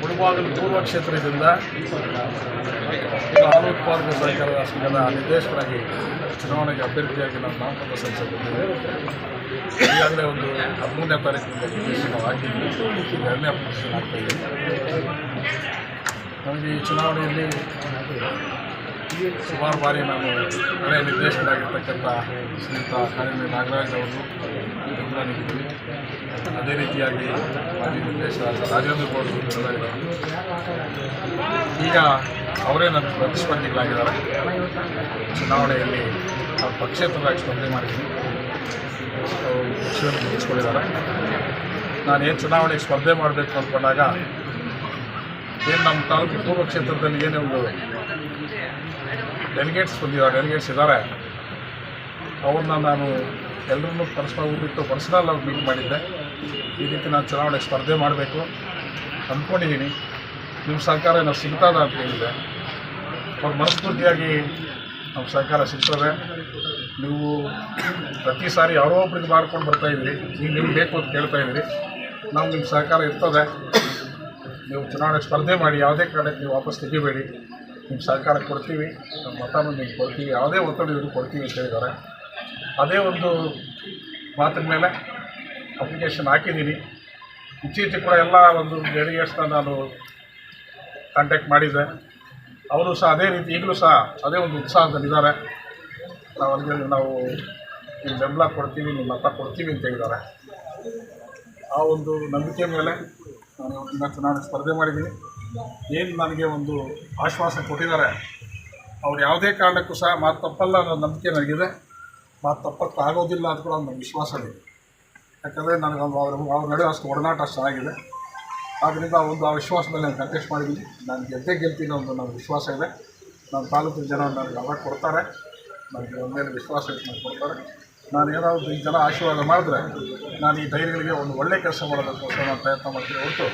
ಮುಳುಬಾಗಿಲು ಪೂರ್ವ ಕ್ಷೇತ್ರದಿಂದ ಆಲೋಕ್ ಉತ್ಪಾದಕ ಸಹಕಾರ ಸಂಘದ ನಿರ್ದೇಶಕರಾಗಿ ಚುನಾವಣೆಗೆ ಅಭ್ಯರ್ಥಿಯಾಗಿ ನಾವು ನಾಮಪತ್ರ ಸಲ್ಲಿಸಿದ್ದೇವೆ ಈಗಾಗಲೇ ಒಂದು ಹದಿಮೂರನೇ ತಾರೀಕಿನಿಂದ ನಾವು ಹಾಕಿದ್ವಿ ಎರಡನೇ ಅಪ್ಲಿಕೇಶನ್ ಆಗ್ತಾ ಇದೆ. ನನಗೆ ಈ ಚುನಾವಣೆಯಲ್ಲಿ ಸುಮಾರು ಬಾರಿ ನಾನು ಹಳೆಯ ನಿರ್ದೇಶಕರಾಗಿರ್ತಕ್ಕಂಥ ಶ್ರೀಯುತ ಕಾರ್ಯ ನಾಗರಾಜ್ ಅವರು ಬೆಂಬಲ ನೀಡಿದ್ದೀನಿ ಅದೇ ರೀತಿಯಾಗಿ ಮಾಜಿ ನಿರ್ದೇಶಕರಾದ ರಾಜೇಂದ್ರ ಗೌಡ್ ಈಗ ಅವರೇ ನನ್ನ ಪ್ರತಿಸ್ಪರ್ಧಿಗಳಾಗಿದ್ದಾರೆ. ಚುನಾವಣೆಯಲ್ಲಿ ನಾವು ಪಕ್ಷೇತರರಾಗಿ ಸ್ಪರ್ಧೆ ಮಾಡಿದ್ದೀನಿ ಪಕ್ಷವನ್ನು ಮುಗಿಸ್ಕೊಂಡಿದ್ದಾರೆ ನಾನು ಏನು ಚುನಾವಣೆಗೆ ಸ್ಪರ್ಧೆ ಮಾಡಬೇಕು ಅಂದ್ಕೊಂಡಾಗ ಏನು ನಮ್ಮ ತಾಲೂಕು ಪೂರ್ವ ಕ್ಷೇತ್ರದಲ್ಲಿ ಏನೇ ಒಂದು ಡೆಲಿಗೇಟ್ಸ್ ಬಂದಿದ್ದಾರೆ ಡೆಲಿಗೇಟ್ಸ್ ಇದ್ದಾರೆ. ಅವ್ರನ್ನ ನಾನು ಎಲ್ಲರನ್ನೂ ಪರಸ್ಪರ ಬಿಟ್ಟು ಪರ್ಸನಲ್ ಅವ್ರು ಮೀಟ್ ಮಾಡಿದ್ದೆ. ಈ ರೀತಿ ನಾನು ಚುನಾವಣೆ ಸ್ಪರ್ಧೆ ಮಾಡಬೇಕು ಅಂದ್ಕೊಂಡಿದ್ದೀನಿ ನಿಮ್ಮ ಸಹಕಾರ ನಾವು ಸಿಗ್ತದ ಅಂತ ಹೇಳಿದೆ ಅವ್ರ ಮನಸ್ಫೂರ್ತಿಯಾಗಿ ನಮ್ಮ ಸಹಕಾರ ಸಿಗ್ತದೆ. ನೀವು ಪ್ರತಿ ಸಾರಿ ಯಾರೋ ಒಬ್ರಿಗೆ ಮಾಡ್ಕೊಂಡು ಬರ್ತಾಯಿದ್ರಿ ಈಗ ನಿಮ್ಗೆ ಬೇಕು ಅಂತ ಕೇಳ್ತಾ ಇದ್ದೀರಿ ನಾವು ನಿಮ್ಮ ಸಹಕಾರ ಇರ್ತದೆ. ನೀವು ಚುನಾವಣೆ ಸ್ಪರ್ಧೆ ಮಾಡಿ, ಯಾವುದೇ ಕಾರಣಕ್ಕೆ ನೀವು ವಾಪಸ್ ತೆಗಿಬೇಡಿ. ನಿಮ್ಮ ಸಹಕಾರ ಕೊಡ್ತೀವಿ, ನಮ್ಮ ಮತನೂ ನಿಮ್ಗೆ ಕೊಡ್ತೀವಿ, ಯಾವುದೇ ಒತ್ತಡ ಇದ್ರೂ ಕೊಡ್ತೀವಿ ಅಂತ ಹೇಳಿದ್ದಾರೆ. ಅದೇ ಒಂದು ಮಾತಿನ ಮೇಲೆ ಅಪ್ಲಿಕೇಶನ್ ಹಾಕಿದ್ದೀನಿ. ಇತ್ತೀಚೆಗೆ ಕೂಡ ಎಲ್ಲ ಒಂದು ಡೆಲಿಗೇಟ್ಸ್ನ ನಾನು ಕಾಂಟ್ಯಾಕ್ಟ್ ಮಾಡಿದ್ದೆ. ಅವರು ಸಹ ಅದೇ ರೀತಿ, ಈಗಲೂ ಸಹ ಅದೇ ಒಂದು ಉತ್ಸಾಹದಲ್ಲಿದ್ದಾರೆ. ನಾವು ಅಲ್ಲಿಗೆ ನಾವು ನಿಮ್ಮ ಬೆಂಬಲ ಕೊಡ್ತೀವಿ ನಿಮ್ಮ ಮತ ಕೊಡ್ತೀವಿ ಅಂತ ಹೇಳಿದ್ದಾರೆ. ಆ ಒಂದು ನಂಬಿಕೆ ಮೇಲೆ ನಾನು ಇವತ್ತಿನ ಚುನಾವಣೆ ಸ್ಪರ್ಧೆ ಮಾಡಿದ್ದೀನಿ. ಏನು ನನಗೆ ಒಂದು ಆಶ್ವಾಸ ಕೊಟ್ಟಿದ್ದಾರೆ, ಅವ್ರು ಯಾವುದೇ ಕಾರಣಕ್ಕೂ ಸಹ ಮಾತು ತಪ್ಪಲ್ಲ ಅನ್ನೋ ನಂಬಿಕೆ ನನಗಿದೆ. ಮಾತು ತಪ್ಪಕ್ಕೆ ಆಗೋದಿಲ್ಲ ಅಂತ ಕೂಡ ನನ್ನ ವಿಶ್ವಾಸ ಇದೆ. ಯಾಕಂದರೆ ನನಗೆ ಒಂದು ಅವ್ರ ಅವ್ರ ನಡುವೆ ಅಷ್ಟು ಒಡನಾಟ ಚೆನ್ನಾಗಿದೆ. ಆದ್ದರಿಂದ ಒಂದು ಆ ವಿಶ್ವಾಸ ಮೇಲೆ ನಾನು ಕಂಟೆಸ್ಟ್ ಮಾಡಿದ್ದೀನಿ. ನಾನು ಗೆದ್ದೇ ಗೆಲ್ತೀನಿ ಒಂದು ನನಗೆ ವಿಶ್ವಾಸ ಇದೆ. ನನ್ನ ತಾಲೂಕಿನ ಜನ ನನಗೆ ಅವಾಗ ಕೊಡ್ತಾರೆ. ನನಗೆ ನನ್ನ ಮೇಲೆ ವಿಶ್ವಾಸ ಇಟ್ಟು ಕೊಡ್ತಾರೆ. ನಾನು ಏನಾದರೂ ಈ ಜನ ಆಶೀರ್ವಾದ ಮಾಡಿದ್ರೆ ನಾನು ಈ ಧೈರ್ಯಗಳಿಗೆ ಒಂದು ಒಳ್ಳೆ ಕೆಲಸ ಮಾಡೋದಕ್ಕೋಸ್ಕರ ನಾನು ಪ್ರಯತ್ನ ಮಾಡ್ತೀನಿ ಹೊರತು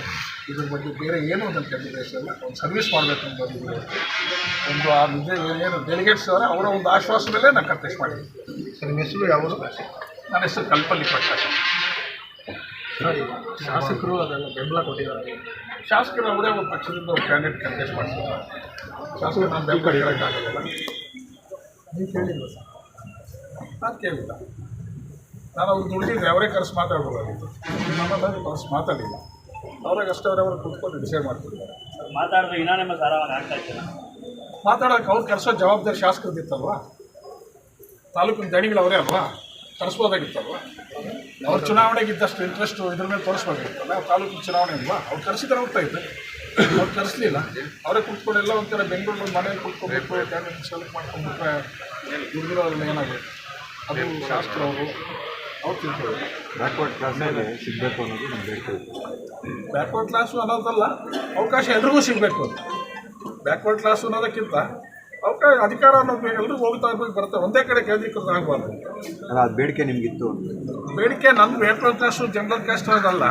ಇದ್ರ ಬಗ್ಗೆ ಬೇರೆ ಏನೂ ಅಂತ ಕೆಟ್ಟ ಇಲ್ಲ ಒಂದು ಸರ್ವಿಸ್ ಮಾಡಬೇಕು ಅಂತ ಒಂದು ಆ ನಿಜ ಏನು ಡೆಲಿಗೇಟ್ಸ್ ಅವರ ಅವರ ಒಂದು ಆಶ್ವಾಸ ಮೇಲೆ ನಾನು ಕಂಟೆಸ್ಟ್ ಮಾಡಿದ್ದೀನಿ. ಸರ್ ನನ್ನ ಹೆಸರು ಯಾವುದು? ನನ್ನ ಹೆಸರು ಕಲ್ಪಲ್ಲಿ ಪಟ್ಟ ಶಾಸಕರು ಅದನ್ನು ಬೆಂಬಲ ಕೊಟ್ಟಿದ್ದಾರೆ. ಶಾಸಕರು ಅವರೇ ಒಂದು ಪಕ್ಷದಿಂದ ಒಂದು ಕ್ಯಾಂಡಿಡೇಟ್ ಕಂಟೆಸ್ಟ್ ಮಾಡ್ತಾರೆ ಶಾಸಕರು ನಾನು ಬೆಂಬಲ ಹೇಳೋಕ್ಕಾಗಲ್ಲ ನೀವು ಕೇಳಿಲ್ಲ ಸರ್? ನಾನು ಕೇಳಿಲ್ಲ. ನಾನು ಅವ್ರು ದುಡ್ಡಿದ್ರೆ ಅವರೇ ಕರೆಸಿ ಮಾತಾಡ್ಬೋದಾಗಿತ್ತು. ನಮ್ಮಲ್ಲಿ ಕರೆಸಿ ಮಾತಾಡಲಿಲ್ಲ. ಅವ್ರಾಗ ಅಷ್ಟೇ ಅವರವರು ಕೂತ್ಕೊಂಡು ಡಿಸೈಡ್ ಮಾಡ್ತಿದ್ದಾರೆ. ಮಾತಾಡಿದ್ರೆ ಆಗ್ತಾ ಇತ್ತು ಮಾತಾಡೋಕೆ ಅವ್ರು ಕರೆಸೋ ಜವಾಬ್ದಾರಿ ಶಾಸಕರದಿತ್ತಲ್ವಾ ತಾಲೂಕಿನ ದಣಿಗಳು ಅವರೇ ಅಲ್ವಾ? ಕರೆಸ್ಬೋದಾಗಿತ್ತಲ್ವಾ? ಅವ್ರ ಚುನಾವಣೆಗೆ ಇದ್ದಷ್ಟು ಇಂಟ್ರೆಸ್ಟು ಇದ್ರ ಮೇಲೆ ತೋರಿಸ್ಬೋದಾಗಿತ್ತಲ್ಲ? ತಾಲೂಕಿನ ಚುನಾವಣೆ ಅಲ್ವಾ? ಅವ್ರು ಕರೆಸಿದ್ರೆ ಹೋಗ್ತಾ ಇದ್ದೆ. ಅವ್ರು ಕರೆಸಲಿಲ್ಲ. ಅವರೇ ಕುತ್ಕೊಂಡು ಎಲ್ಲ ಒಂಥರ ಬೆಂಗಳೂರು ಮನೇಲಿ ಕುತ್ಕೋಬೇಕು ಕ್ಯಾಂಡಿಡೇಟ್ ಸೆಲೆಕ್ಟ್ ಮಾಡ್ಕೊಂಡ್ಬಿಟ್ರೆ ದುರ್ಗಿರೋದ್ರಲ್ಲಿ ಏನಾಗುತ್ತೆ? ಅದು ಶಾಸಕರವರು. ಅವ್ರು ತಿಳ್ಕೊಳ್ಳಿ ಬ್ಯಾಕ್ವರ್ಡ್ ಕ್ಲಾಸಲ್ಲಿ ಸಿಗಬೇಕು ಅನ್ನೋದು ನಮ್ಮ ಬೇಡಿಕೆ ಬ್ಯಾಕ್ವರ್ಡ್ ಕ್ಲಾಸು ಅನ್ನೋದಲ್ಲ ಅವಕಾಶ ಎಲ್ರಿಗೂ ಸಿಗಬೇಕು. ಅಂತ ಬ್ಯಾಕ್ವರ್ಡ್ ಕ್ಲಾಸು ಅನ್ನೋದಕ್ಕಿಂತ ಅವಕಾಶ ಅಧಿಕಾರ ಅನ್ನೋದು ಎಲ್ರಿಗೂ ಹೋಗ್ತಾ ಇರ್ಬೇಕು ಬರುತ್ತೆ. ಒಂದೇ ಕಡೆ ಕೇಂದ್ರೀಕೃತ ಆಗಬಾರ್ದು. ಅಲ್ಲ ಅದು ಬೇಡಿಕೆ ನಿಮಗಿತ್ತು ಬೇಡಿಕೆ ನನ್ನ ಬ್ಯಾಕ್ವರ್ಡ್ ಕ್ಲಾಸು ಜನರಲ್ ಕ್ಯಾಸ್ಟ್ ಅನ್ನೋದಲ್ಲ.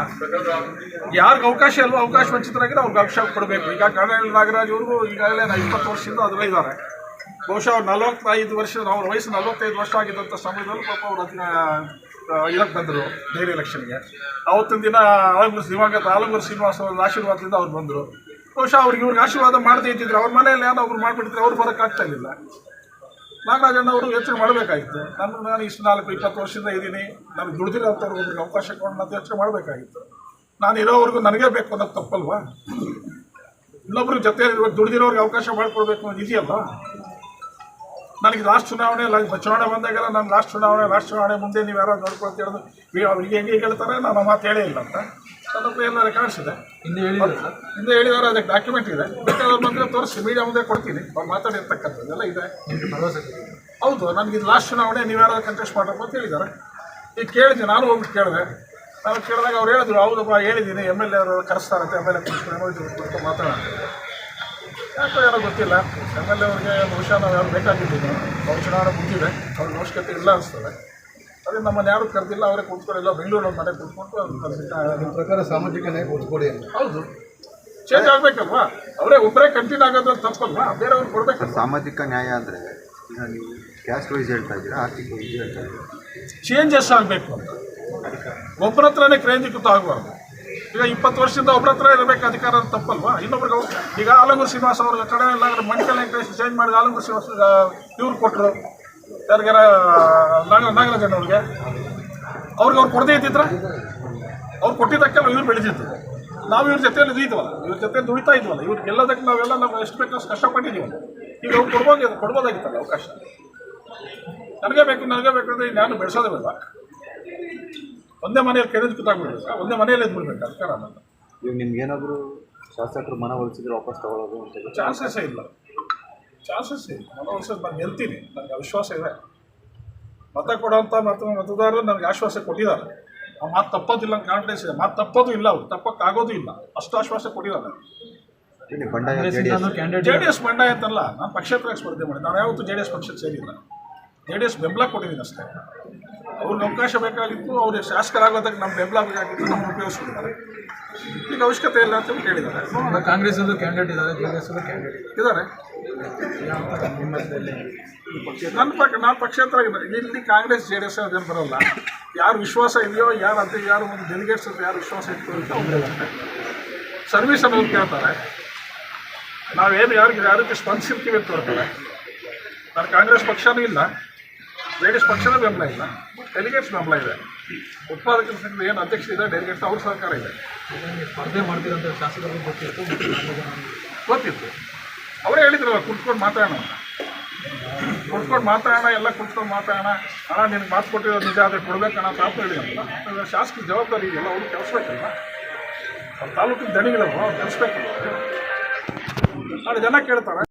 ಯಾರಿಗೆ ಅವಕಾಶ ಅಲ್ವೋ ಅವಕಾಶ ವಂಚಿತರಾಗಿರೋ ಅವ್ರಿಗೆ ಅವಕಾಶ ಕೊಡಬೇಕು. ಈಗ ಕರ್ನಾಟಕ ನಾಗರಾಜ್ ಅವ್ರಿಗೂ ಈಗಾಗಲೇ ನಾ ಇಪ್ಪತ್ತು ವರ್ಷದಿಂದ ಅದರಲ್ಲೇ ಇದ್ದಾರೆ. ಬಹುಶಃ ಅವ್ರು ನಲವತ್ತೈದು ವರ್ಷ ಅವ್ರ ವಯಸ್ಸು ನಲವತ್ತೈದು ವರ್ಷ ಆಗಿದ್ದಂಥ ಸಮಯದಲ್ಲಿ ಪಾಪ ಅವ್ರು ಅದನ್ನ ಇದಕ್ಕೆ ಬಂದರು ಡೈರಿ ಎಲೆಕ್ಷನ್ಗೆ. ಅವತ್ತಿನ ದಿನ ಆಲಂಗೂರು ದಿವಂಗತ ಆಲಂಗೂರು ಶ್ರೀನಿವಾಸ ಅವ್ರ ಆಶೀರ್ವಾದದಿಂದ ಅವ್ರು ಬಂದರು. ಬಹುಶಃ ಅವ್ರಿಗೆ ಇವ್ರಿಗೆ ಆಶೀರ್ವಾದ ಮಾಡದೇ ಇದ್ದಿದ್ರೆ ಅವ್ರ ಮನೆಯಲ್ಲಿ ಏನೋ ಒಬ್ರು ಮಾಡಿಬಿಟ್ಟಿದ್ರೆ ಅವ್ರು ಬರೋಕ್ಕಾಗ್ತಾ ಇರಲಿಲ್ಲ. ನಾಗರಾಜಣ್ಣ ಅವರು ಯೋಚನೆ ಮಾಡಬೇಕಾಗಿತ್ತು. ನಾನು ನಾನು ಇಷ್ಟು ನಾಲ್ಕು, ಇಪ್ಪತ್ತು ವರ್ಷದಿಂದ ಇದ್ದೀನಿ. ನಾನು ದುಡ್ದಿರೋಂಥವ್ರು ಒಬ್ರಿಗೆ ಅವಕಾಶ ಕೊಡೋಣ ಅಂತ ಯೋಚನೆ ಮಾಡಬೇಕಾಗಿತ್ತು. ನಾನು ಇರೋವರೆಗೂ ನನಗೇ ಬೇಕು ಅನ್ನೋದು ತಪ್ಪಲ್ವಾ? ಇನ್ನೊಬ್ರ ಜೊತೆ ದುಡ್ದಿರೋರಿಗೆ ಅವಕಾಶ ಮಾಡಿಕೊಡ್ಬೇಕು ಅನ್ನೋದು ಇದೆಯಲ್ಲ ನನಗೆ ಲಾಸ್ಟ್ ಚುನಾವಣೆ ಚುನಾವಣೆ ಬಂದಾಗೆಲ್ಲ ನಾನು ಲಾಸ್ಟ್ ಚುನಾವಣೆ ಲಾಸ್ಟ್ ಚುನಾವಣೆ ಮುಂದೆ ನೀವು ಯಾರೋ ನೋಡ್ಕೊಳ್ತ ಹೇಳೋದು ಈಗ ಅವ್ರಿಗೆ ಹೆಂಗೆ ಹೇಳ್ತಾರೆ ನಾನು ಮಾತು ಹೇಳೇ ಇಲ್ಲ ಅಂತ. ನನ್ನ ಹತ್ರ ಕಾಣಿಸಿದೆ. ಹಿಂದೆ ಹೇಳಿದ್ರು. ಹಿಂದೆ ಹೇಳಿದಾರೆ ಅದಕ್ಕೆ ಡಾಕ್ಯುಮೆಂಟ್ ಇದೆ. ಬೇಕಾದ್ರೆ ಬಂದರೆ ತೋರಿಸಿ ಮೀಡಿಯಾ ಮುಂದೆ ಕೊಡ್ತೀನಿ. ಅವ್ರು ಮಾತಾಡಿರ್ತಕ್ಕಂಥದ್ದೆಲ್ಲ ಇದೆ. ಭರವಸೆ ಹೌದು ನನಗೆ ಇದು ಲಾಸ್ಟ್ ಚುನಾವಣೆ ನೀವು ಯಾರಾದ್ರು ಕಂಟೆಸ್ಟ್ ಮಾಡಬೇಕು ಅಂತ ಹೇಳಿದ್ದಾರೆ ಈಗ ಕೇಳಿದೆ ನಾನು ಹೋಗಿ ಕೇಳಿದೆ. ನಾನು ಕೇಳಿದಾಗ ಅವ್ರು ಹೇಳಿದ್ರು ಹೌದಪ್ಪ ಹೇಳಿದ್ದೀನಿ ಎಂ ಎಲ್ ಎ ಅವರು ಕರೆಸ್ತಾರಂತೆ ಎಂ ಎಲ್ ಎ ಮಾತಾಡೋಣ ಯಾಕೋ ಏನೋ ಗೊತ್ತಿಲ್ಲ. ಎಂ ಎಲ್ ಎ ಅವ್ರಿಗೆ ಬಹುಶಃ ನಾವು ಯಾರು ಬೇಕಾಗಿದ್ದೀವಿ ಅವ್ರ ಚುನಾವಣೆ ಮುಗಿದಿದೆ. ಅವ್ರಿಗೆ ಅವಶ್ಯಕತೆ ಇಲ್ಲ ಅನಿಸ್ತದೆ. ಅದೇ ನಮ್ಮನ್ನು ಯಾರು ಕರೆದಿಲ್ಲ ಅವರೇ ಕೂತ್ಕೊಂಡಿಲ್ಲ. ಬೆಂಗಳೂರು ಮನೆ ಕೂತ್ಕೊಂಡು ನಿಮ್ಮ ಪ್ರಕಾರ ಸಾಮಾಜಿಕ ನ್ಯಾಯ ಅಂತ. ಹೌದು. ಚೇಂಜ್ ಆಗಬೇಕಲ್ವಾ? ಅವರೇ ಒಬ್ಬರೇ ಕಂಟಿನ್ಯೂ ಆಗೋದು ತಪ್ಪಲ್ವಾ? ಬೇರೆಯವ್ರು ಕೊಡ್ಬೇಕಲ್ವಾ ಸಾಮಾಜಿಕ ನ್ಯಾಯ ಅಂದರೆ ಈಗ ನೀವು ಕ್ಯಾಸ್ಟ್ ವೈಸ್ ಹೇಳ್ತಾ ಇದ್ದೀರಾ ಆರ್ಥಿಕ ವೈಸ್ ಹೇಳ್ತಾ ಇದ್ದೀರಾ? ಚೇಂಜಸ್ ಆಗಬೇಕು ಅಂತ. ಒಬ್ಬರ ಹತ್ರನೇ ಕೇಂದ್ರೀಕೃತ ಆಗಬಾರ್ದು. ಈಗ ಇಪ್ಪತ್ತು ವರ್ಷದಿಂದ ಒಬ್ಬರ ಹತ್ರ ಇರಬೇಕು ಅಧಿಕಾರ ಅಂತ ತಪ್ಪಲ್ವಾ? ಇನ್ನೊಬ್ರಿಗೆ ಈಗ ಆಲಂಗೂರು ಶ್ರೀನಿವಾಸ ಅವ್ರ ಕಡೆ ಎಲ್ಲ ಮಂಡಿಕಲ್ ವೆಂಕಟೇಶ್ ಚೇಂಜ್ ಮಾಡಿದ ಆಲಂಗೂರು ಶ್ರೀನಿವಾಸ ಇವ್ರು ಕೊಟ್ಟರು ಯಾರಿಗಾರ ನಾಗ ನಾಗರಾಜಣ್ಣ ಅವ್ರಿಗೆ. ಅವ್ರಿಗೆ ಅವ್ರು ಕೊಡದೇ ಇದ್ದಿದ್ರೆ, ಅವ್ರು ಕೊಟ್ಟಿದ್ದಕ್ಕೆಲ್ಲ ಇವ್ರು ಬೆಳೆದಿದ್ದು ನಾವು ಇವ್ರ ಜೊತೆಯಲ್ಲಿ ಇದ್ದೀವಲ್ಲ ಇವ್ರ ಜೊತೆ ದುಡಿತಾ ಇದ್ವಲ್ಲ, ಇವ್ರು ಎಲ್ಲದಕ್ಕೆ ನಾವೆಲ್ಲ ನಾವು ಎಷ್ಟು ಬೇಕೋ ಅಷ್ಟು ಕಷ್ಟಪಟ್ಟಿದ್ದೀವಲ್ಲ ಈಗ ಅವ್ರು ಕೊಡ್ಬೋದು, ಕೊಡ್ಬೋದಾಗಿತ್ತಲ್ಲ ಅವಕಾಶ. ನನಗೆ ಬೇಕು ನನಗೆ ಬೇಕು ಅಂದರೆ ನಾನು ಬೆಳೆಸೋದೇ ಬೇಡವಾ ಒಂದೇ ಮನೆಯಲ್ಲಿ ಕೆರೆದು ಕೂತಾಗ್ಬಿಡ್ಬೇಕು ಒಂದೇ ಮನೆಯಲ್ಲಿ ಇದ್ಬಿಡ್ಬೇಕು ಅಧಿಕಾರ ಅನ್ನೋದು ಈಗ ನಿಮ್ಗೆ ಏನಾದರೂ ಶಾಸಕರು ಮನವೊಲಿಸಿದ್ರೆ ವಾಪಸ್ ತಗೊಳ್ಳೋದು ಅಂತ ಚಾನ್ಸಸ್ ಚಾನ್ಸಸ್ಸೇ ಇಲ್ಲ. ಚಾನ್ಸಸ್ ಇಲ್ಲ. ಮನವೊಲಿಸೋದು ನಾನು ಗೆಲ್ತೀನಿ ನನಗೆ ವಿಶ್ವಾಸ ಇದೆ. ಮತ ಕೊಡೋಂಥ ಮತ ಮತದಾರರು ನನಗೆ ಆಶ್ವಾಸ ಕೊಟ್ಟಿದ್ದಾರೆ. ಆ ಮಾತು ತಪ್ಪೋದಿಲ್ಲ ಅಂತ ಕಾನ್ಫಿಡೆನ್ಸ್ ಇದೆ. ಮಾತು ತಪ್ಪೋದು ಇಲ್ಲ ಅವ್ರು. ತಪ್ಪಕ್ಕಾಗೋದು ಇಲ್ಲ. ಅಷ್ಟು ಆಶ್ವಾಸ ಕೊಟ್ಟಿದ್ದಾರೆ. ಜೆ ಡಿ ಎಸ್ ಬಂಡಾಯ ಅಂತಲ್ಲ ನಾನು ಪಕ್ಷೇತರ ಸ್ಪರ್ಧೆ ಮಾಡಿ ನಾನು ಯಾವತ್ತೂ ಜೆ ಡಿ ಎಸ್ ಪಕ್ಷಕ್ಕೆ ಸೇರಿಲ್ಲ. ಜೆ ಡಿ ಎಸ್ ಬೆಂಬಲ ಕೊಟ್ಟಿದ್ದೀನಿ ಅಷ್ಟೇ. ಅವ್ರಿಗೆ ಅವಕಾಶ ಬೇಕಾಗಿತ್ತು ಅವ್ರಿಗೆ ಶಾಸಕರಾಗೋದಕ್ಕೆ ನಮ್ಮ ಬೆಂಬಲ ಬೇಕಾಗಿತ್ತು ನಮ್ಮ ಉಪಯೋಗಿಸ್ಕೊಳ್ತಾರೆ ಈಗ ಅವಶ್ಯಕತೆ ಇಲ್ಲ ಅಂತ ಕೇಳಿದ್ದಾರೆ ಹೇಳಿದ್ದಾರೆ ಕಾಂಗ್ರೆಸ್ ಅದು ಕ್ಯಾಂಡಿಡೇಟ್ ಇದ್ದಾರೆ ಜೆ ಡಿ ಎಸ್ ಕ್ಯಾಂಡಿಡೇಟ್ ಇದ್ದಾರೆ. ನನ್ನ ಪಕ್ಷ ನಾನು ಪಕ್ಷೇತರ ಇದ್ದಾರೆ ಇಲ್ಲಿ ಕಾಂಗ್ರೆಸ್ ಜೆ ಡಿ ಎಸ್ ಅದೇನು ಬರೋಲ್ಲ. ಯಾರು ವಿಶ್ವಾಸ ಇದೆಯೋ ಯಾರು ಅಂತ ಯಾರು ಒಂದು ಡೆಲಿಗೇಟ್ಸ್ ಅಂತ ಯಾರು ವಿಶ್ವಾಸ ಇತ್ತು ಅಂತ ಅವ್ರು ಸರ್ವಿಸ್ ಅನ್ನೋದು ಕೇಳ್ತಾರೆ. ನಾವೇನು ಯಾರಿಗೆ ಯಾವ ರೀತಿ ಸ್ಪಂದಿಸಿರ್ತೀವಿ ಅಂತ ಹೇಳ್ತಾರೆ ನಾನು ಕಾಂಗ್ರೆಸ್ ಪಕ್ಷನೂ ಇಲ್ಲ. ಜೆ ಪಕ್ಷದ ಬೆಂಬಲ ಇಲ್ಲ. ಡೆಲಿಗೇಟ್ಸ್ ಬೆಂಬಲ ಇದೆ. ಉತ್ಪಾದಕರ ಸಂಘದ ಏನು ಅಧ್ಯಕ್ಷ ಇದೆ ಡೆಲಿಗೇಟ್ಸ್ ಅವ್ರ ಸಹಕಾರ ಇದೆ. ಸ್ಪರ್ಧೆ ಮಾಡ್ತೀರಂತ ಶಾಸಕರು ಗೊತ್ತಿತ್ತು ಗೊತ್ತಿತ್ತು. ಅವರೇ ಹೇಳಿದ್ರಲ್ಲ ಕುತ್ಕೊಂಡು ಮಾತಾಡೋಣ. ಕುತ್ಕೊಂಡು ಮಾತಾಡೋಣ ಎಲ್ಲ ಕುತ್ಕೊಂಡು ಮಾತಾಡೋಣ. ಹಣ ನಿನಗೆ ಮಾತು ಕೊಟ್ಟಿರೋ ನಿಜ ಆದರೆ ಕೊಡಬೇಕಣ್ಣ ಅಂತ ಆತ ಹೇಳಿದ್ರಲ್ಲ ಶಾಸಕರ ಜವಾಬ್ದಾರಿ ಇದೆಯಲ್ಲ ಅವರು ಕೆಲಸಬೇಕಲ್ಲ ಅವ್ರ ತಾಲೂಕಿನ ದಣಿಗಳವರು ಅವ್ರು ಕೆಲಸಬೇಕಲ್ಲ ನಾಳೆ ಜನ ಕೇಳ್ತಾರೆ.